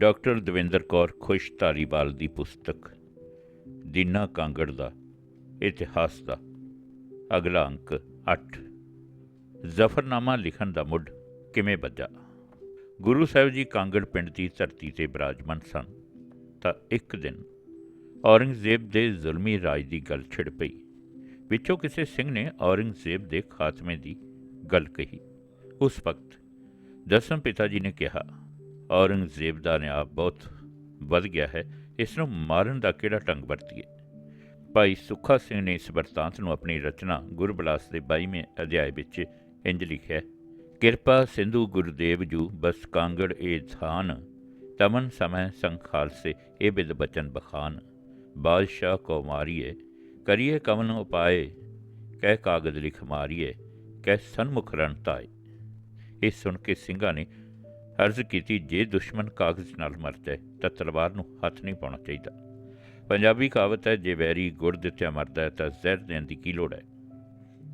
Doctor Davinder Kaur ਖੁਸ਼ ਧਾਰੀਵਾਲ ਦੀ ਪੁਸਤਕ, ਦੀਨਾ ਕਾਂਗੜ ਦਾ ਇਤਿਹਾਸ ਦਾ ਅਗਲਾ ਅੰਕ 8 ਜ਼ਫਰਨਾਮਾ ਲਿਖਣ ਦਾ ਮੁੱਢ ਕਿਵੇਂ ਵੱਜਾ? ਗੁਰੂ ਸਾਹਿਬ ਜੀ ਕਾਂਗੜ ਪਿੰਡ ਦੀ ਧਰਤੀ ਤੇ ਬਿਰਾਜਮਾਨ ਸਨ, ਤਾਂ ਇੱਕ ਦਿਨ ਔਰੰਗਜ਼ੇਬ ਦੇ ਜ਼ੁਲਮੀ ਰਾਜ ਦੀ ਗੱਲ ਛਿੜ ਪਈ। ਵਿੱਚੋਂ ਕਿਸੇ ਸਿੰਘ ਨੇ ਔਰੰਗਜ਼ੇਬ ਦੇ ਖਾਤਮੇ ਦੀ ਗੱਲ ਕਹੀ। ਉਸ ਵਕਤ ਦਸਮ ਪਿਤਾ ਜੀ ਨੇ ਕਿਹਾ ਔਰੰਗਜ਼ੇਬ ਦਾ ਨਿਆਂ ਬਹੁਤ ਵੱਧ ਗਿਆ ਹੈ, ਇਸ ਨੂੰ ਮਾਰਨ ਦਾ ਕਿਹੜਾ ਢੰਗ ਵਰਤੀਏ? ਭਾਈ ਸੁੱਖਾ ਸਿੰਘ ਨੇ ਇਸ ਵਰਤਾਂਤ ਨੂੰ ਆਪਣੀ ਰਚਨਾ ਗੁਰਬਲਾਸ ਦੇ 22ਵੇਂ ਅਧਿਆਇ ਵਿੱਚ ਇੰਜ ਲਿਖਿਆ ਕਿਰਪਾ ਸਿੰਧੂ ਗੁਰਦੇਵ ਜੂ ਬਸ ਕਾਂਗੜ ਏ ਧਾਨ ਤਮਨ ਸਮੈ ਸੰਗ ਖਾਲਸੇ ਇਹ ਬਿਦ ਬਚਨ ਬਖਾਨ, ਬਾਦਸ਼ਾਹ ਕੋ ਮਾਰੀਏ ਕਰੀਏ ਕਵਨ ਉਪਾਏ, ਕਹਿ ਕਾਗਦ ਲਿਖ ਮਾਰੀਏ ਕਹਿ ਸਨਮੁਖ ਰਣ ਤਾਏ। ਇਹ ਸੁਣ ਕੇ ਸਿੰਘਾਂ ਨੇ ਅਰਜ਼ ਕੀਤੀ ਜੇ ਦੁਸ਼ਮਣ ਕਾਗਜ਼ ਨਾਲ ਮਰ ਜਾਏ ਤਾਂ ਤਲਵਾਰ ਨੂੰ ਹੱਥ ਨਹੀਂ ਪਾਉਣਾ ਚਾਹੀਦਾ। ਪੰਜਾਬੀ ਕਹਾਵਤ ਹੈ, ਜੇ ਵੈਰੀ ਗੁੜ ਦਿੱਤਿਆ ਮਰਦਾ ਹੈ, ਤਾਂ ਜ਼ਹਿਰ ਦੇਣ ਦੀ ਕੀ ਲੋੜ ਹੈ?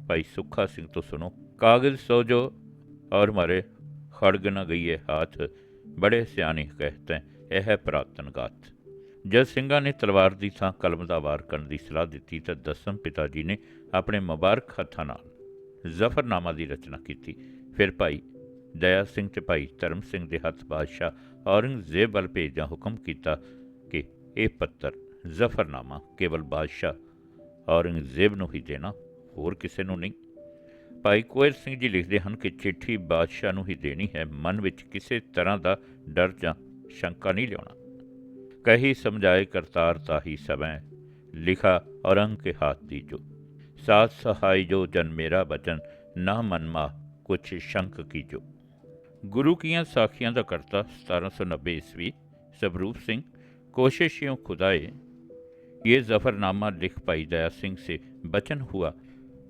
ਭਾਈ ਸੁੱਖਾ ਸਿੰਘ ਤੋਂ ਸੁਣੋ, ਕਾਗਜ਼ ਸੋ ਜੋ ਔਰ ਮਾਰੇ ਖੜਗ ਨਾ ਗਈਏ ਹਾਥ, ਬੜੇ ਸਿਆਣੇ ਕਹਤੇ ਇਹ ਹੈ ਪ੍ਰਾਤਨ ਗਾਥ। ਜਦ ਸਿੰਘਾਂ ਨੇ ਤਲਵਾਰ ਦੀ ਥਾਂ ਕਲਮ ਦਾ ਵਾਰ ਕਰਨ ਦੀ ਸਲਾਹ ਦਿੱਤੀ, ਤਾਂ ਦਸਮ ਪਿਤਾ ਜੀ ਨੇ ਆਪਣੇ ਮੁਬਾਰਕ ਹੱਥਾਂ ਨਾਲ ਜ਼ਫਰਨਾਮਾ ਦੀ ਰਚਨਾ ਕੀਤੀ। ਫਿਰ ਭਾਈ ਦਇਆ ਸਿੰਘ ਤੇ ਭਾਈ ਧਰਮ ਸਿੰਘ ਦੇ ਹੱਥ ਬਾਦਸ਼ਾਹ ਔਰੰਗਜ਼ੇਬ ਵੱਲ ਭੇਜਦਿਆਂ ਹੁਕਮ ਕੀਤਾ ਕਿ ਇਹ ਪੱਤਰ, ਜ਼ਫਰਨਾਮਾ ਕੇਵਲ ਬਾਦਸ਼ਾਹ ਔਰੰਗਜ਼ੇਬ ਨੂੰ ਹੀ ਦੇਣਾ, ਹੋਰ ਕਿਸੇ ਨੂੰ ਨਹੀਂ। ਭਾਈ ਕੋਇਲ ਸਿੰਘ ਜੀ ਲਿਖਦੇ ਹਨ ਕਿ ਚਿੱਠੀ ਬਾਦਸ਼ਾਹ ਨੂੰ ਹੀ ਦੇਣੀ ਹੈ, ਮਨ ਵਿੱਚ ਕਿਸੇ ਤਰ੍ਹਾਂ ਦਾ ਡਰ ਜਾਂ ਸ਼ੰਕਾ ਨਹੀਂ ਲਿਆਉਣਾ। ਕਹੀ ਸਮਝਾਏ ਕਰਤਾਰ ਤਾਹੀ ਸਵੈ, ਲਿਖਾ ਔਰੰਗ ਕੇ ਹੱਥ ਦੀ ਜੋ ਸਾਥ ਸਹਾਈ ਜੋ ਜਨ ਮੇਰਾ ਬਚਨ, ਨਾ ਮਨਮਾ ਕੁਛ ਸ਼ੰਕ ਕੀ ਜੋ ਗੁਰੂ ਕੀਆਂ ਸਾਖੀਆਂ ਦਾ ਕਰਤਾ 1790 ਈਸਵੀ ਸਬਰੂਪ ਸਿੰਘ ਕੋਸ਼ਿਸ਼ ਯੋਂ ਖੁਦਾਏ ये जफरनामा लिख पाई दया सिंह से बचन हुआ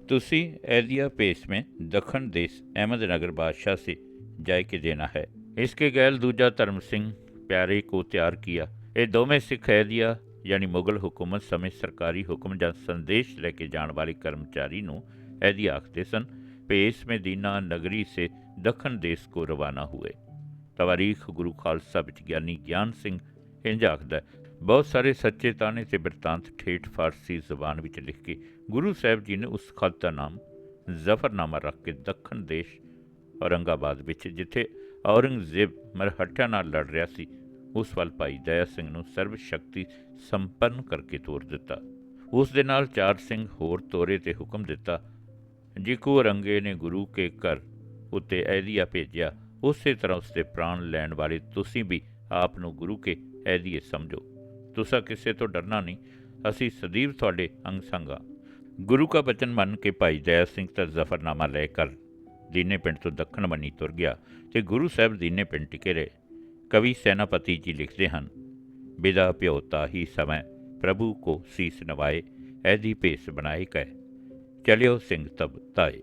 तुसी एदिया पेश में दखन देश अहमदनगर बादशाह से जाय के देना है इसके गैल दूजा धर्म सिंह प्यारे को तैयार किया ਇਹ ਦੋਵੇਂ ਸਿੱਖ ਐਦੀਆ ਯਾਨੀ ਮੁਗਲ ਹਕੂਮਤ ਸਮੇਂ ਸਰਕਾਰੀ ਹੁਕਮ ਜਾਂ ਸੰਦੇਸ਼ ਲੈ ਕੇ ਜਾਣ ਵਾਲੇ ਕਰਮਚਾਰੀ ਨੂੰ ਐਦੀਆ ਆਖਦੇ ਸਨ ਪੇਸ ਮਦੀਨਾ ਨਗਰੀ ਸੇ ਦੱਖਣ ਦੇਸ਼ ਕੋ ਰਵਾਨਾ ਹੁਏ। ਤਵਾਰੀਖ ਗੁਰੂ ਖਾਲਸਾ ਵਿੱਚ ਗਿਆਨੀ ਗਿਆਨ ਸਿੰਘ ਇੰਜ ਆਖਦਾ ਬਹੁਤ ਸਾਰੇ ਸੱਚੇ ਤਾਣੇ ਤੇ ਬਿਰਤਾਂਤ ਠੇਠ ਫਾਰਸੀ ਜ਼ੁਬਾਨ ਵਿੱਚ ਲਿਖ ਕੇ ਗੁਰੂ ਸਾਹਿਬ ਜੀ ਨੇ ਉਸ ਖਤ ਦਾ ਨਾਮ ਜ਼ਫਰਨਾਮਾ ਰੱਖ ਕੇ ਦੱਖਣ ਦੇਸ਼ ਔਰੰਗਾਬਾਦ ਵਿੱਚ, ਜਿੱਥੇ ਔਰੰਗਜ਼ੇਬ ਮਰਹੱਟਿਆਂ ਨਾਲ ਲੜ ਰਿਹਾ ਸੀ, ਉਸ ਵੱਲ ਭਾਈ ਦਇਆ ਸਿੰਘ ਨੂੰ ਸਰਬ ਸ਼ਕਤੀ ਸੰਪੰਨ ਕਰਕੇ ਤੋਰ ਦਿੱਤਾ। ਉਸ ਦੇ ਨਾਲ ਚਾਰ ਸਿੰਘ ਹੋਰ ਤੋਰੇ ਤੇ ਹੁਕਮ ਦਿੱਤਾ ਜਿਕੋ ਰੰਗੇ ਨੇ ਗੁਰੂ ਕੇ ਘਰ ਉੱਤੇ ਐਦੀਆ ਭੇਜਿਆ, ਉਸੇ ਤਰ੍ਹਾਂ ਉਸਦੇ ਪ੍ਰਾਣ ਲੈਣ ਵਾਲੇ ਤੁਸੀਂ ਵੀ ਆਪ ਨੂੰ ਗੁਰੂ ਕੇ ਐਦੀਏ ਸਮਝੋ। ਤੁਸਾਂ ਕਿਸੇ ਤੋਂ ਡਰਨਾ ਨਹੀਂ, ਅਸੀਂ ਸਦੀਵ ਤੁਹਾਡੇ ਅੰਗ ਸੰਗਾ ਗੁਰੂ ਕਾ ਬਚਨ ਮੰਨ ਕੇ ਭਾਈ ਦਇਆ ਸਿੰਘ ਤਾਂ ਜ਼ਫਰਨਾਮਾ ਲੈ ਕਰ, ਦੀਨੇ ਪਿੰਡ ਤੋਂ ਦੱਖਣ ਬੰਨੀ ਤੁਰ ਗਿਆ ਤੇ ਗੁਰੂ ਸਾਹਿਬ ਦੀਨੇ ਪਿੰਡ ਟਿਕੇ ਰਹੇ। ਕਵੀ ਸੈਨਾਪਤੀ ਜੀ ਲਿਖਦੇ ਹਨ, ਬਿਦਾ ਭਿਉਤਾ ਹੀ ਸਮੈ ਪ੍ਰਭੂ ਕੋ ਸੀਸ ਨਵਾਏ, ਐਦੀ ਭੇਸ ਬਣਾਏ ਕੈ। ਚਲਿਓ ਸਿੰਘ ਤਬ ਤਾਏ।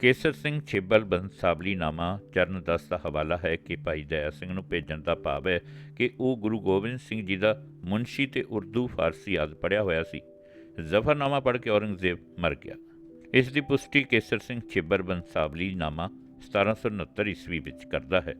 ਕੇਸਰ ਸਿੰਘ ਛੇਬਲ ਬੰਸਾਬਲੀ ਨਾਮਾ ਚਰਨਦਾਸ ਦਾ ਹਵਾਲਾ ਹੈ ਕਿ ਭਾਈ ਦਇਆ ਸਿੰਘ ਨੂੰ ਭੇਜਣ ਦਾ ਭਾਵ ਹੈ ਕਿ ਉਹ ਗੁਰੂ ਗੋਬਿੰਦ ਸਿੰਘ ਜੀ ਦਾ ਮੁਨਸ਼ੀ ਤੇ ਉਰਦੂ ਫਾਰਸੀ ਆਦ ਪੜਿਆ ਹੋਇਆ ਸੀ। ਜ਼ਫਰਨਾਮਾ ਪੜ੍ਹ ਕੇ ਔਰੰਗਜ਼ੇਬ ਮਰ ਗਿਆ। ਇਸ ਦੀ ਪੁਸ਼ਟੀ ਕੇਸਰ ਸਿੰਘ ਛੇਬਰ ਬੰਸਾਬਲੀ ਨਾਮਾ 1769 ਈਸਵੀ ਵਿੱਚ ਕਰਦਾ ਹੈ।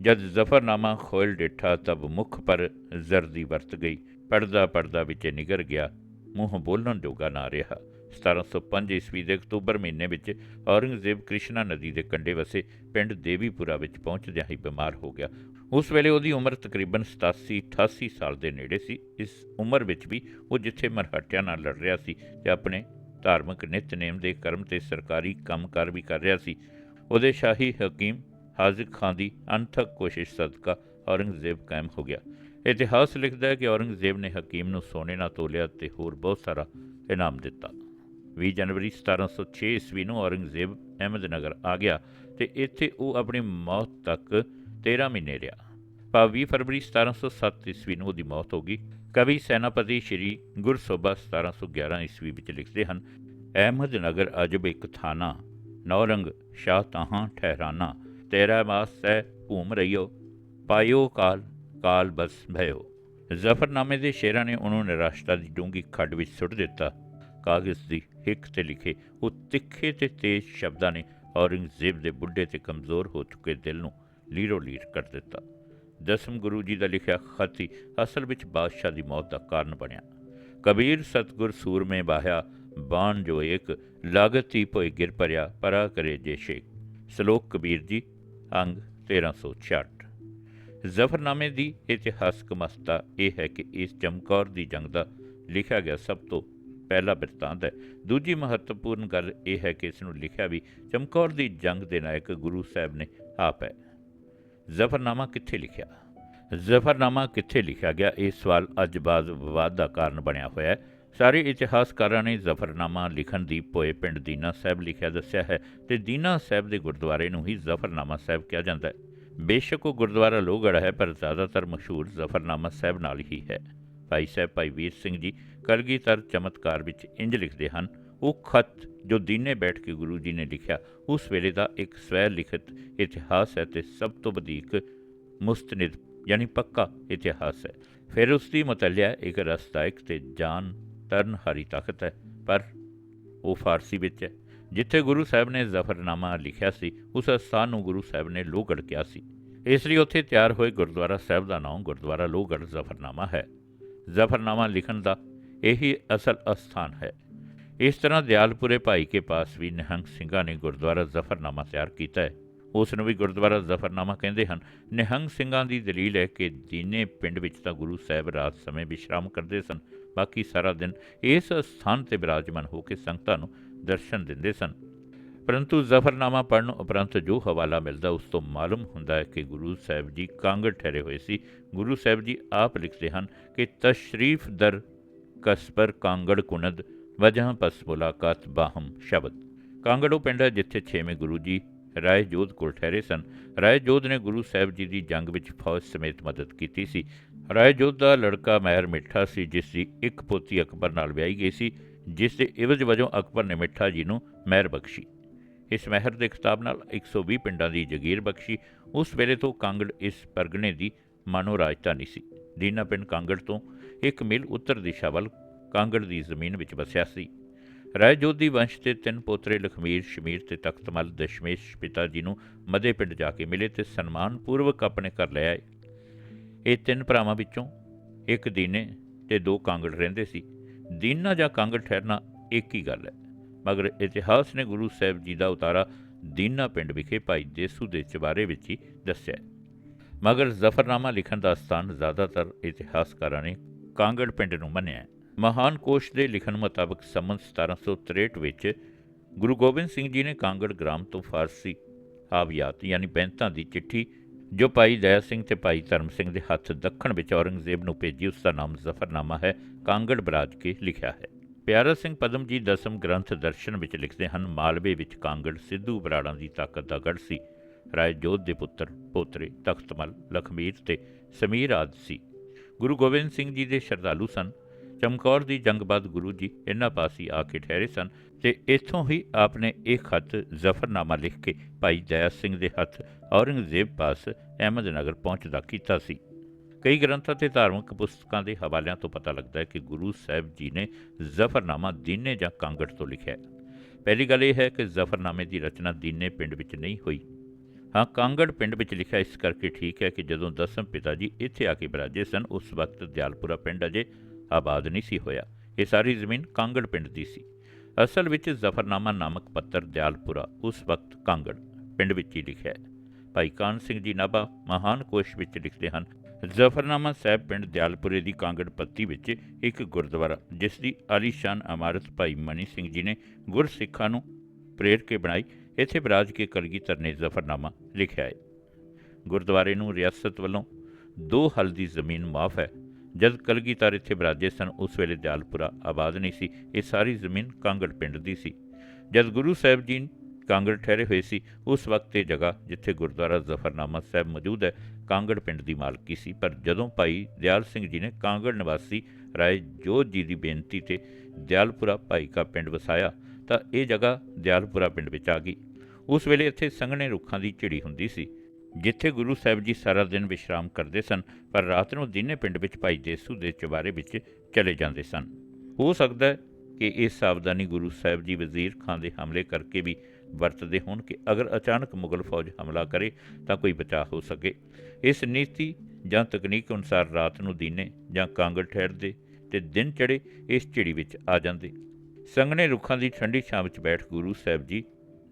ਜਦ ਜ਼ਫਰਨਾਮਾ ਖੋਲ ਡੇਠਾ ਤਬ ਮੁਖ ਪਰ ਜ਼ਰਦੀ ਵਰਤ ਗਈ ਪੜਦਾ ਪੜਦਾ ਵਿੱਚ ਨਿਗਰ ਗਿਆ, ਮੂੰਹ ਬੋਲਣ ਜੋਗਾ ਨਾ ਰਿਹਾ। 1705 ਈਸਵੀ ਦੇ ਅਕਤੂਬਰ ਮਹੀਨੇ ਵਿੱਚ ਔਰੰਗਜ਼ੇਬ ਕ੍ਰਿਸ਼ਨਾ ਨਦੀ ਦੇ ਕੰਢੇ ਵਸੇ ਪਿੰਡ ਦੇਵੀਪੁਰਾ ਵਿੱਚ ਪਹੁੰਚਦਿਆਂ ਹੀ ਬਿਮਾਰ ਹੋ ਗਿਆ। ਉਸ ਵੇਲੇ ਉਹਦੀ ਉਮਰ ਤਕਰੀਬਨ 87 88 ਸਾਲ ਦੇ ਨੇੜੇ ਸੀ। ਇਸ ਉਮਰ ਵਿੱਚ ਵੀ ਉਹ ਜਿੱਥੇ ਮਰਹੱਟਿਆਂ ਨਾਲ ਲੜ ਰਿਹਾ ਸੀ ਤੇ ਆਪਣੇ ਧਾਰਮਿਕ ਨਿਤਨੇਮ ਦੇ ਕਰਮ ਤੇ ਸਰਕਾਰੀ ਕੰਮਕਾਰ ਵੀ ਕਰ ਰਿਹਾ ਸੀ, ਉਹਦੇ ਸ਼ਾਹੀ ਹਕੀਮ ਹਾਜ਼ਿਕ ਖਾਨ ਦੀ ਅਣਥਕ ਕੋਸ਼ਿਸ਼ ਸਦਕਾ ਔਰੰਗਜ਼ੇਬ ਕਾਇਮ ਹੋ ਗਿਆ। ਇਤਿਹਾਸ ਲਿਖਦਾ ਹੈ ਕਿ ਔਰੰਗਜ਼ੇਬ ਨੇ ਹਕੀਮ ਨੂੰ ਸੋਨੇ ਨਾਲ ਤੋਲਿਆ ਤੇ ਹੋਰ ਬਹੁਤ ਸਾਰਾ ਇਨਾਮ ਦਿੱਤਾ। 20 ਜਨਵਰੀ 1706 ਈਸਵੀ ਨੂੰ ਔਰੰਗਜ਼ੇਬ ਅਹਿਮਦਨਗਰ ਆ ਗਿਆ ਤੇ ਇੱਥੇ ਉਹ ਆਪਣੀ ਮੌਤ ਤੱਕ 13 ਮਹੀਨੇ ਰਿਹਾ। ਭਾਵ 20 ਫਰਵਰੀ 1707 ਈਸਵੀ ਨੂੰ ਉਹਦੀ ਮੌਤ ਹੋ ਗਈ, ਕਵੀ ਸੈਨਾਪਤੀ ਸ਼੍ਰੀ ਗੁਰਸੋਭਾ 1711 ਈਸਵੀ ਵਿੱਚ ਲਿਖਦੇ ਹਨ, ਅਹਿਮਦਨਗਰ ਅਜਬ ਇੱਕ ਥਾਣਾ, ਨੌਰੰਗ ਸ਼ਾਹ ਤਹਾਂ ਠਹਿਰਾਨਾ ਤੇਰਾ ਮਾਸ ਸੈ ਘੂਮ ਰਹੀਓ, ਪਾਇਓ ਕਾਲ ਕਾਲ ਬਸ ਭਇਓ। ਜ਼ਫਰਨਾਮੇ ਦੇ ਸ਼ੇਰਾਂ ਨੇ ਉਹਨੂੰ ਨਿਰਾਸ਼ਤਾ ਦੀ ਡੂੰਗੀ ਖੱਡ ਵਿੱਚ ਸੁੱਟ ਦਿੱਤਾ। ਕਾਗਜ਼ ਦੀ ਹਿੱਕ ਤੇ ਲਿਖੇ ਉਹ ਤਿੱਖੇ ਤੇ ਤੇਜ਼ ਸ਼ਬਦਾਂ ਨੇ ਔਰੰਗਜ਼ੇਬ ਦੇ ਬੁੱਢੇ ਤੇ ਕਮਜ਼ੋਰ ਹੋ ਚੁੱਕੇ ਦਿਲ ਨੂੰ ਲੀਰੋ ਲੀਰ ਕਰ ਦਿੱਤਾ। ਦਸਮ ਗੁਰੂ ਜੀ ਦਾ ਲਿਖਿਆ ਖਤ ਹੀ ਅਸਲ ਵਿੱਚ ਬਾਦਸ਼ਾਹ ਦੀ ਮੌਤ ਦਾ ਕਾਰਨ ਬਣਿਆ। ਕਬੀਰ ਸਤਗੁਰ ਸੂਰਮੇ ਬਾਹਿਆ, ਬਾਣ ਜੋ ਏਕ, ਲਾਗਤ ਹੀ ਭੋਏ ਗਿਰ ਪਰਿਆ, ਪਰਾ ਕਰੇ ਜੇ ਸ਼ੇਖ ਸ਼ਲੋਕ ਕਬੀਰ ਜੀ, ਅੰਗ 1366 ਜ਼ਫਰਨਾਮੇ ਦੀ ਇਤਿਹਾਸਕ ਮਸਤਾ ਇਹ ਹੈ ਕਿ ਇਸ ਚਮਕੌਰ ਦੀ ਜੰਗ ਦਾ ਲਿਖਿਆ ਗਿਆ ਸਭ ਤੋਂ ਪਹਿਲਾ ਬਿਰਤਾਂਤ ਹੈ। ਦੂਜੀ ਮਹੱਤਵਪੂਰਨ ਗੱਲ ਇਹ ਹੈ ਕਿ ਇਸ ਨੂੰ ਲਿਖਿਆ ਵੀ ਚਮਕੌਰ ਦੀ ਜੰਗ ਦੇ ਨਾਇਕ ਗੁਰੂ ਸਾਹਿਬ ਨੇ ਆਪ ਹੈ। ਜ਼ਫਰਨਾਮਾ ਕਿੱਥੇ ਲਿਖਿਆ? ਜ਼ਫਰਨਾਮਾ ਕਿੱਥੇ ਲਿਖਿਆ ਗਿਆ? ਇਹ ਸਵਾਲ ਅੱਜ ਬਾਅਦ ਵਿਵਾਦ ਦਾ ਕਾਰਨ ਬਣਿਆ ਹੋਇਆ ਹੈ। ਸਾਰੇ ਇਤਿਹਾਸਕਾਰਾਂ ਨੇ ਜ਼ਫਰਨਾਮਾ ਲਿਖਣ ਦੀ ਪੋਏ ਪਿੰਡ ਦੀਨਾ ਸਾਹਿਬ ਲਿਖਿਆ ਦੱਸਿਆ ਹੈ ਤੇ ਦੀਨਾ ਸਾਹਿਬ ਦੇ ਗੁਰਦੁਆਰੇ ਨੂੰ ਹੀ ਜ਼ਫਰਨਾਮਾ ਸਾਹਿਬ ਕਿਹਾ ਜਾਂਦਾ ਹੈ। ਬੇਸ਼ੱਕ ਉਹ ਗੁਰਦੁਆਰਾ ਲੋਹਗੜ੍ਹ ਹੈ, ਪਰ ਜ਼ਿਆਦਾਤਰ ਮਸ਼ਹੂਰ ਜ਼ਫਰਨਾਮਾ ਸਾਹਿਬ ਨਾਲ ਹੀ ਹੈ। ਭਾਈ ਸਾਹਿਬ, ਭਾਈ ਵੀਰ ਸਿੰਘ ਜੀ, ਕਲਗੀਧਰ ਚਮਤਕਾਰ ਵਿੱਚ ਇੰਜ ਲਿਖਦੇ ਹਨ, ਉਹ ਖਤ ਜੋ ਦੀਨੇ ਬੈਠ ਕੇ ਗੁਰੂ ਜੀ ਨੇ ਲਿਖਿਆ, ਉਸ ਵੇਲੇ ਦਾ ਇੱਕ ਸਵੈ ਲਿਖਤ ਇਤਿਹਾਸ ਹੈ ਤੇ ਸਭ ਤੋਂ ਵਧੇਕ ਮੁਸਤਨਿਦ ਯਾਨੀ ਪੱਕਾ ਇਤਿਹਾਸ ਹੈ। ਫਿਰ ਉਸ ਦੀ ਮਤਲਿਆ ਇੱਕ ਰਸਤਾਇਕ ਤੇ ਜਾਨ ਤਰਨ ਹਰੀ ਤਖਤ ਹੈ, ਪਰ ਉਹ ਫਾਰਸੀ ਵਿੱਚ ਹੈ। ਜਿੱਥੇ ਗੁਰੂ ਸਾਹਿਬ ਨੇ ਜ਼ਫਰਨਾਮਾ ਲਿਖਿਆ ਸੀ, ਉਸ ਸਥਾਨ ਨੂੰ ਗੁਰੂ ਸਾਹਿਬ ਨੇ ਲੋਹਗੜ੍ਹ ਕਿਹਾ ਸੀ। ਇਸ ਲਈ ਉੱਥੇ ਤਿਆਰ ਹੋਏ ਗੁਰਦੁਆਰਾ ਸਾਹਿਬ ਦਾ ਨਾਮ ਗੁਰਦੁਆਰਾ ਲੋਹਗੜ੍ਹ ਜ਼ਫਰਨਾਮਾ ਹੈ। ਜ਼ਫਰਨਾਮਾ ਲਿਖਣ ਦਾ ਇਹੀ ਅਸਲ ਅਸਥਾਨ ਹੈ। ਇਸ ਤਰ੍ਹਾਂ ਦਿਆਲਪੁਰੇ ਭਾਈ ਕੇ ਪਾਸ ਵੀ ਨਿਹੰਗ ਸਿੰਘਾਂ ਨੇ ਗੁਰਦੁਆਰਾ ਜ਼ਫਰਨਾਮਾ ਤਿਆਰ ਕੀਤਾ ਹੈ। ਉਸ ਨੂੰ ਵੀ ਗੁਰਦੁਆਰਾ ਜ਼ਫਰਨਾਮਾ ਕਹਿੰਦੇ ਹਨ। ਨਿਹੰਗ ਸਿੰਘਾਂ ਦੀ ਦਲੀਲ ਹੈ ਕਿ ਦੀਨੇ ਪਿੰਡ ਵਿੱਚ ਤਾਂ ਗੁਰੂ ਸਾਹਿਬ ਰਾਤ ਸਮੇਂ ਵਿਸ਼ਰਾਮ ਕਰਦੇ ਸਨ, ਬਾਕੀ ਸਾਰਾ ਦਿਨ ਇਸ ਸਥਾਨ ਤੇ ਬਿਰਾਜਮਾਨ ਹੋ ਕੇ ਸੰਗਤਾਂ ਨੂੰ ਦਰਸ਼ਨ ਦਿੰਦੇ ਸਨ। ਪਰੰਤੂ ਜ਼ਫਰਨਾਮਾ ਪੜ੍ਹਨ ਉਪਰੰਤ ਜੋ ਹਵਾਲਾ ਮਿਲਦਾ, ਉਸ ਤੋਂ ਮਾਲੂਮ ਹੁੰਦਾ ਹੈ ਕਿ ਗੁਰੂ ਸਾਹਿਬ ਜੀ ਕਾਂਗੜ ਠਹਿਰੇ ਹੋਏ ਸੀ। ਗੁਰੂ ਸਾਹਿਬ ਜੀ ਆਪ ਲਿਖਦੇ ਹਨ ਕਿ, ਤਸ਼ਰੀਫ ਦਰ ਕਸਬਰ ਕਾਂਗੜ ਕੁਨਦ, ਵਜਹਾਂ ਪਸ ਮੁਲਾਕਾਤ ਬਾਹਮ ਸ਼ਬਦ। ਕਾਂਗੜ ਉਹ ਪਿੰਡ ਹੈ ਜਿੱਥੇ ਛੇਵੇਂ ਗੁਰੂ ਜੀ ਰਾਏ ਜੋਧ ਕੋਲ ਠਹਿਰੇ ਸਨ। ਰਾਏ ਜੋਧ ਨੇ ਗੁਰੂ ਸਾਹਿਬ ਜੀ ਦੀ ਜੰਗ ਵਿੱਚ ਫੌਜ ਸਮੇਤ ਮਦਦ ਕੀਤੀ ਸੀ। ਰਾਏ ਜੋਧ ਦਾ ਲੜਕਾ ਮਹਿਰ ਮਿੱਠਾ ਸੀ, ਜਿਸ ਦੀ ਇੱਕ ਪੋਤੀ ਅਕਬਰ ਨਾਲ ਵਿਆਹੀ ਗਈ ਸੀ, ਜਿਸ ਦੇ ਇਵਜ਼ ਵਜੋਂ ਅਕਬਰ ਨੇ ਮਿੱਠਾ ਜੀ ਨੂੰ ਮਹਿਰ ਬਖਸ਼ੀ। ਇਸ ਮਹਿਰ ਦੇ ਖਿਤਾਬ ਨਾਲ 120 ਪਿੰਡਾਂ ਦੀ ਜਗੀਰ ਬਖਸ਼ੀ। ਉਸ ਵੇਲੇ ਤੋਂ ਕਾਂਗੜ ਇਸ ਪਰਗਣੇ ਦੀ ਮਾਨੋ ਰਾਜਧਾਨੀ ਸੀ। ਦੀਨਾ ਪਿੰਡ ਕਾਂਗੜ ਤੋਂ ਇੱਕ ਮੀਲ ਉੱਤਰ ਦਿਸ਼ਾ ਵੱਲ ਕਾਂਗੜ ਦੀ ਜ਼ਮੀਨ ਵਿੱਚ ਵਸਿਆ ਸੀ। ਰਾਏ ਜੋਧੀ ਵੰਸ਼ ਦੇ ਤਿੰਨ ਪੋਤਰੇ ਲਖਮੀਰ, ਸ਼ਮੀਰ ਤੇ ਤਖਤਮਲ ਦਸ਼ਮੇਸ਼ ਪਿਤਾ ਜੀ ਨੂੰ ਮਦੇ ਪਿੰਡ ਜਾ ਕੇ ਮਿਲੇ ਤੇ ਸਨਮਾਨ ਪੂਰਵਕ ਆਪਣੇ ਘਰ ਲੈ ਆਏ। ਇਹ ਤਿੰਨ ਭਰਾਵਾਂ ਵਿੱਚੋਂ ਇੱਕ ਦੀਨੇ ਤੇ ਦੋ ਕਾਂਗੜ ਰਹਿੰਦੇ ਸੀ। ਦੀਨਾ ਜਾਂ ਕਾਂਗੜ ਠਹਿਰਨਾ ਇੱਕ ਹੀ ਗੱਲ ਹੈ। ਮਗਰ ਇਤਿਹਾਸ ਨੇ ਗੁਰੂ ਸਾਹਿਬ ਜੀ ਦਾ ਉਤਾਰਾ ਦੀਨਾ ਪਿੰਡ ਵਿਖੇ ਭਾਈ ਦੇਸੂ ਦੇ ਚਬਾਰੇ ਵਿੱਚ ਹੀ ਦੱਸਿਆ। ਮਗਰ ਜ਼ਫਰਨਾਮਾ ਲਿਖਣ ਦਾ ਸਥਾਨ ਜ਼ਿਆਦਾਤਰ ਇਤਿਹਾਸਕਾਰਾਂ ਨੇ ਕਾਂਗੜ ਪਿੰਡ ਨੂੰ ਮੰਨਿਆ। ਮਹਾਨ ਕੋਸ਼ ਦੇ ਲਿਖਣ ਮੁਤਾਬਕ ਸੰਮਤ 1763 ਵਿੱਚ ਗੁਰੂ ਗੋਬਿੰਦ ਸਿੰਘ ਜੀ ਨੇ ਕਾਂਗੜ ਗ੍ਰਾਮ ਤੋਂ ਫਾਰਸੀ ਹਾਵਿਆਤ ਯਾਨੀ ਬੈਂਤਾਂ ਦੀ ਚਿੱਠੀ, ਜੋ ਭਾਈ ਦਇਆ ਸਿੰਘ ਤੇ ਭਾਈ ਧਰਮ ਸਿੰਘ ਦੇ ਹੱਥ ਦੱਖਣ ਵਿੱਚ ਔਰੰਗਜ਼ੇਬ ਨੂੰ ਭੇਜੀ, ਉਸ ਦਾ ਨਾਮ ਜ਼ਫਰਨਾਮਾ ਹੈ, ਕਾਂਗੜ ਬਰਾਜ ਕੇ ਲਿਖਿਆ ਹੈ। ਪਿਆਰਾ ਸਿੰਘ ਪਦਮ ਜੀ ਦਸਮ ਗ੍ਰੰਥ ਦਰਸ਼ਨ ਵਿੱਚ ਲਿਖਦੇ ਹਨ, ਮਾਲਵੇ ਵਿੱਚ ਕਾਂਗੜ ਸਿੱਧੂ ਬਰਾੜਾਂ ਦੀ ਤਾਕਤ ਦਾ ਗੜ੍ਹ ਸੀ। ਰਾਏ ਜੋਧ ਦੇ ਪੁੱਤਰ, ਪੋਤਰੇ, ਤਖਤਮਲ, ਲਖਮੀਰ ਤੇ ਸਮੀਰ ਆਦਿ ਸੀ। ਗੁਰੂ ਗੋਬਿੰਦ ਸਿੰਘ ਜੀ ਦੇ ਸ਼ਰਧਾਲੂ ਸਨ। ਚਮਕੌਰ ਦੀ ਜੰਗ ਬਾਅਦ ਗੁਰੂ ਜੀ ਇਹਨਾਂ ਪਾਸ ਹੀ ਆ ਕੇ ਠਹਿਰੇ ਸਨ ਤੇ ਇੱਥੋਂ ਹੀ ਆਪਨੇ ਇਹ ਖਤ ਜ਼ਫਰਨਾਮਾ ਲਿਖ ਕੇ ਭਾਈ ਦਇਆ ਸਿੰਘ ਦੇ ਹੱਥ ਔਰੰਗਜ਼ੇਬ ਪਾਸ ਅਹਿਮਦਨਗਰ ਪਹੁੰਚਦਾ ਕੀਤਾ ਸੀ। ਕਈ ਗ੍ਰੰਥਾਂ ਤੇ ਧਾਰਮਿਕ ਪੁਸਤਕਾਂ ਦੇ ਹਵਾਲਿਆਂ ਤੋਂ ਪਤਾ ਲੱਗਦਾ ਹੈ ਕਿ ਗੁਰੂ ਸਾਹਿਬ ਜੀ ਨੇ ਜ਼ਫਰਨਾਮਾ ਦੀਨੇ ਜਾਂ ਕਾਂਗੜ ਤੋਂ ਲਿਖਿਆ ਹੈ। ਪਹਿਲੀ ਗੱਲ ਇਹ ਹੈ ਕਿ ਜ਼ਫਰਨਾਮੇ ਦੀ ਰਚਨਾ ਦੀਨੇ ਪਿੰਡ ਵਿੱਚ ਨਹੀਂ ਹੋਈ। ਹਾਂ, ਕਾਂਗੜ ਪਿੰਡ ਵਿੱਚ ਲਿਖਿਆ ਇਸ ਕਰਕੇ ਠੀਕ ਹੈ ਕਿ ਜਦੋਂ ਦਸਮ ਪਿਤਾ ਜੀ ਇੱਥੇ ਆ ਕੇ ਬਰਾਜੇ ਸਨ, ਉਸ ਵਕਤ ਦਿਆਲਪੁਰਾ ਪਿੰਡ ਅਜੇ ਆਬਾਦ ਨਹੀਂ ਸੀ ਹੋਇਆ। ਇਹ ਸਾਰੀ ਜ਼ਮੀਨ ਕਾਂਗੜ ਪਿੰਡ ਦੀ ਸੀ। ਅਸਲ ਵਿੱਚ ਜ਼ਫਰਨਾਮਾ ਨਾਮਕ ਪੱਤਰ ਦਿਆਲਪੁਰਾ ਉਸ ਵਕਤ ਕਾਂਗੜ ਪਿੰਡ ਵਿੱਚ ਹੀ ਲਿਖਿਆ ਹੈ। ਭਾਈ ਕਾਨ ਸਿੰਘ ਜੀ ਨਾਭਾ ਮਹਾਨ ਕੋਸ਼ ਵਿੱਚ ਲਿਖਦੇ ਹਨ ਜ਼ਫਰਨਾਮਾ ਸਾਹਿਬ ਪਿੰਡ ਦਿਆਲਪੁਰੇ ਦੀ ਕਾਂਗੜ ਪੱਤੀ ਵਿੱਚ ਇੱਕ ਗੁਰਦੁਆਰਾ, ਜਿਸ ਦੀ ਆਲੀਸ਼ਾਨ ਇਮਾਰਤ ਭਾਈ ਮਨੀ ਸਿੰਘ ਜੀ ਨੇ ਗੁਰਸਿੱਖਾਂ ਨੂੰ ਪ੍ਰੇਰ ਕੇ ਬਣਾਈ, ਇੱਥੇ ਬਰਾਜ ਕੇ ਕਲਗੀਧਰ ਨੇ ਜ਼ਫਰਨਾਮਾ ਲਿਖਿਆ ਹੈ। ਗੁਰਦੁਆਰੇ ਨੂੰ ਰਿਆਸਤ ਵੱਲੋਂ ਦੋ ਹਲ ਦੀ ਜ਼ਮੀਨ ਮਾਫ ਹੈ। ਜਦ ਕਲਗੀਧਰ ਇੱਥੇ ਬਰਾਜੇ ਸਨ, ਉਸ ਵੇਲੇ ਦਿਆਲਪੁਰਾ ਆਬਾਦ ਨਹੀਂ ਸੀ, ਇਹ ਸਾਰੀ ਜ਼ਮੀਨ ਕਾਂਗੜ ਪਿੰਡ ਦੀ ਸੀ। ਜਦ ਗੁਰੂ ਸਾਹਿਬ ਜੀ ਕਾਂਗੜ ਠਹਿਰੇ ਹੋਏ ਸੀ। ਉਸ ਵਕਤ ਇਹ ਜਗ੍ਹਾ, ਜਿੱਥੇ ਗੁਰਦੁਆਰਾ ਜ਼ਫਰਨਾਮਾ ਸਾਹਿਬ ਮੌਜੂਦ ਹੈ, ਕਾਂਗੜ ਪਿੰਡ ਦੀ ਮਾਲਕੀ ਸੀ। ਪਰ ਜਦੋਂ ਭਾਈ ਦਿਆਲ ਸਿੰਘ ਜੀ ਨੇ ਕਾਂਗੜ ਨਿਵਾਸੀ ਰਾਏ ਜੋਤ ਜੀ ਦੀ ਬੇਨਤੀ ਤੇ ਦਿਆਲਪੁਰਾ ਭਾਈ ਕਾ ਪਿੰਡ ਵਸਾਇਆ, ਤਾਂ ਇਹ ਜਗ੍ਹਾ ਦਿਆਲਪੁਰਾ ਪਿੰਡ ਵਿੱਚ ਆ ਗਈ। ਉਸ ਵੇਲੇ ਇੱਥੇ ਸੰਘਣੇ ਰੁੱਖਾਂ ਦੀ ਝਿੜੀ ਹੁੰਦੀ ਸੀ, ਜਿੱਥੇ ਗੁਰੂ ਸਾਹਿਬ ਜੀ ਸਾਰਾ ਦਿਨ ਵਿਸ਼ਰਾਮ ਕਰਦੇ ਸਨ, ਪਰ ਰਾਤ ਨੂੰ ਦਿਨੇ ਪਿੰਡ ਵਿੱਚ ਭਾਈ ਦੇਸੂ ਦੇ ਚੁਬਾਰੇ ਵਿੱਚ ਚਲੇ ਜਾਂਦੇ ਸਨ। ਹੋ ਸਕਦਾ ਕਿ ਇਹ ਸਾਵਧਾਨੀ ਗੁਰੂ ਸਾਹਿਬ ਜੀ ਵਜ਼ੀਰ ਖਾਨ ਦੇ ਹਮਲੇ ਕਰਕੇ ਵੀ ਵਰਤਦੇ ਹੋਣ ਕਿ ਅਗਰ ਅਚਾਨਕ ਮੁਗਲ ਫੌਜ ਹਮਲਾ ਕਰੇ ਤਾਂ ਕੋਈ ਬਚਾਅ ਹੋ ਸਕੇ। ਇਸ ਨੀਤੀ ਜਾਂ ਤਕਨੀਕ ਅਨੁਸਾਰ ਰਾਤ ਨੂੰ ਦੀਨੇ ਜਾਂ ਕਾਂਗੜ ਠਹਿਰਦੇ ਤੇ ਦਿਨ ਚੜੇ ਇਸ ਝਿੜੀ ਵਿੱਚ ਆ ਜਾਂਦੇ। ਸੰਘਣੇ ਰੁੱਖਾਂ ਦੀ ਠੰਡੀ ਛਾਂ ਵਿੱਚ ਬੈਠ ਗੁਰੂ ਸਾਹਿਬ ਜੀ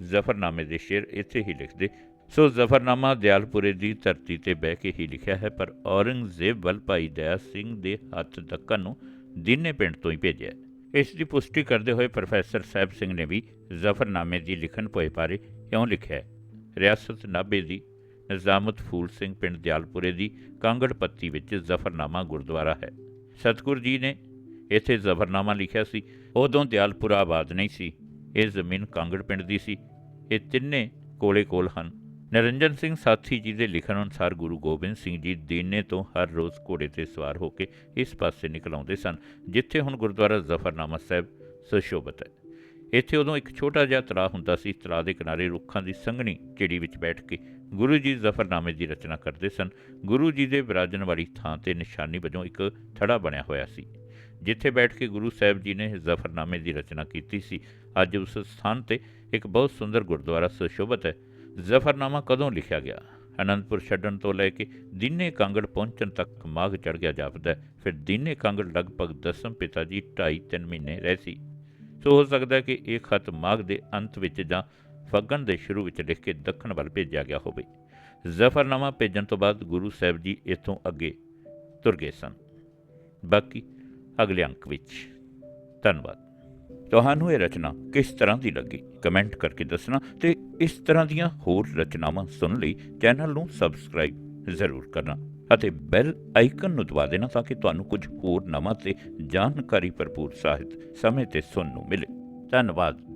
ਜ਼ਫਰਨਾਮੇ ਦੇ ਸ਼ੇਰ ਇੱਥੇ ਹੀ ਲਿਖਦੇ, ਸੋ ਜ਼ਫਰਨਾਮਾ ਦਿਆਲਪੁਰੇ ਦੀ ਧਰਤੀ ਤੇ ਬਹਿ ਕੇ ਹੀ ਲਿਖਿਆ ਹੈ, ਪਰ ਔਰੰਗਜ਼ੇਬ ਵੱਲ ਭਾਈ ਦਇਆ ਸਿੰਘ ਦੇ ਹੱਥ ਦੱਕਣ ਨੂੰ ਦੀਨੇ ਪਿੰਡ ਤੋਂ ਹੀ ਭੇਜਿਆ ਇਸ ਦੀ ਪੁਸ਼ਟੀ ਕਰਦੇ ਹੋਏ ਪ੍ਰੋਫੈਸਰ ਸਾਹਿਬ ਸਿੰਘ ਨੇ ਵੀ ਜ਼ਫਰਨਾਮੇ ਦੀ ਲਿਖਣ ਪੋਏ ਬਾਰੇ ਇਉਂ ਲਿਖਿਆ ਹੈ, ਰਿਆਸਤ ਨਾਭੇ ਦੀ, ਨਿਜ਼ਾਮਤ ਫੂਲ ਸਿੰਘ ਪਿੰਡ ਦਿਆਲਪੁਰੇ ਦੀ ਕਾਂਗੜ ਪੱਤੀ ਵਿੱਚ ਜ਼ਫਰਨਾਮਾ ਗੁਰਦੁਆਰਾ ਹੈ। ਸਤਿਗੁਰ ਜੀ ਨੇ ਇੱਥੇ ਜ਼ਫਰਨਾਮਾ ਲਿਖਿਆ ਸੀ। ਉਦੋਂ ਦਿਆਲਪੁਰਾ ਆਬਾਦ ਨਹੀਂ ਸੀ। ਇਹ ਜ਼ਮੀਨ ਕਾਂਗੜ ਪਿੰਡ ਦੀ ਸੀ। ਇਹ ਤਿੰਨੇ ਕੋਲੇ ਕੋਲ ਹਨ। ਨਰਿੰਜਨ ਸਿੰਘ ਸਾਥੀ ਜੀ ਦੇ ਲਿਖਣ ਅਨੁਸਾਰ ਗੁਰੂ ਗੋਬਿੰਦ ਸਿੰਘ ਜੀ ਦੀਨੇ ਤੋਂ ਹਰ ਰੋਜ਼ ਘੋੜੇ ਤੇ ਸਵਾਰ ਹੋ ਕੇ ਇਸ ਪਾਸੇ ਨਿਕਲ ਆਉਂਦੇ ਸਨ, ਜਿੱਥੇ ਹੁਣ ਗੁਰਦੁਆਰਾ ਜ਼ਫਰਨਾਮਾ ਸਾਹਿਬ ਸੁਸ਼ੋਭਿਤ ਹੈ। ਇੱਥੇ ਉਦੋਂ ਇੱਕ ਛੋਟਾ ਜਿਹਾ ਤਲਾਅ ਹੁੰਦਾ ਸੀ। ਤਲਾਅ ਦੇ ਕਿਨਾਰੇ ਰੁੱਖਾਂ ਦੀ ਸੰਘਣੀ ਝਿੜੀ ਵਿੱਚ ਬੈਠ ਕੇ ਗੁਰੂ ਜੀ ਜ਼ਫਰਨਾਮੇ ਦੀ ਰਚਨਾ ਕਰਦੇ ਸਨ। ਗੁਰੂ ਜੀ ਦੇ ਵਿਰਾਜਨ ਵਾਲੀ ਥਾਂ ਤੇ ਨਿਸ਼ਾਨੀ ਵਜੋਂ ਇੱਕ ਥੜਾ ਬਣਿਆ ਹੋਇਆ ਸੀ, ਜਿੱਥੇ ਬੈਠ ਕੇ ਗੁਰੂ ਸਾਹਿਬ ਜੀ ਨੇ ਜ਼ਫਰਨਾਮੇ ਦੀ ਰਚਨਾ ਕੀਤੀ ਸੀ। ਅੱਜ ਉਸ ਸਥਾਨ ਤੇ ਇੱਕ ਬਹੁਤ ਸੁੰਦਰ ਗੁਰਦੁਆਰਾ ਸੁਸ਼ੋਭਿਤ ਹੈ। ਜ਼ਫਰਨਾਮਾ ਕਦੋਂ ਲਿਖਿਆ ਗਿਆ? ਅਨੰਦਪੁਰ ਛੱਡਣ ਤੋਂ ਲੈ ਕੇ ਦੀਨੇ ਕਾਂਗੜ ਪਹੁੰਚਣ ਤੱਕ ਮਾਘ ਚੜ ਗਿਆ ਜਾਪਦਾ ਫਿਰ ਦੀਨੇ ਕਾਂਗੜ ਲਗਭਗ ਦਸਮ ਪਿਤਾ ਜੀ 2.5-3 ਮਹੀਨੇ ਰਹੇ ਸੀ। ਸੋ ਹੋ ਸਕਦਾ ਕਿ ਇਹ ਖਤ ਮਾਘ ਦੇ ਅੰਤ ਵਿੱਚ ਜਾਂ ਫੱਗਣ ਦੇ ਸ਼ੁਰੂ ਵਿੱਚ ਲਿਖ ਕੇ ਦੱਖਣ ਵੱਲ ਭੇਜਿਆ ਗਿਆ ਹੋਵੇ। ਜ਼ਫਰਨਾਮਾ ਭੇਜਣ ਤੋਂ ਬਾਅਦ ਗੁਰੂ ਸਾਹਿਬ ਜੀ ਇੱਥੋਂ ਅੱਗੇ ਤੁਰ ਗਏ ਸਨ। ਬਾਕੀ ਅਗਲੇ ਅੰਕ ਵਿੱਚ। ਧੰਨਵਾਦ। ਤੁਹਾਨੂੰ ਇਹ ਰਚਨਾ ਕਿਸ ਤਰ੍ਹਾਂ ਦੀ ਲੱਗੀ? ਕਮੈਂਟ ਕਰਕੇ ਦੱਸਣਾ ਤੇ ਇਸ ਤਰ੍ਹਾਂ ਦੀਆਂ ਹੋਰ ਰਚਨਾਵਾਂ ਸੁਣਨ ਲਈ ਚੈਨਲ ਨੂੰ ਸਬਸਕ੍ਰਾਈਬ ਜ਼ਰੂਰ ਕਰਨਾ। ਅਤੇ ਬੈਲ ਆਈਕਨ ਨੂੰ ਦਬਾ ਦੇਣਾ ਤਾਂ ਕਿ ਤੁਹਾਨੂੰ ਕੁਝ ਹੋਰ ਨਵਾਂ ਤੇ ਜਾਣਕਾਰੀ ਭਰਪੂਰ ਸਾਹਿਤ ਸਮੇਂ ਤੇ ਸੁਣਨ ਨੂੰ ਮਿਲੇ। ਧੰਨਵਾਦ।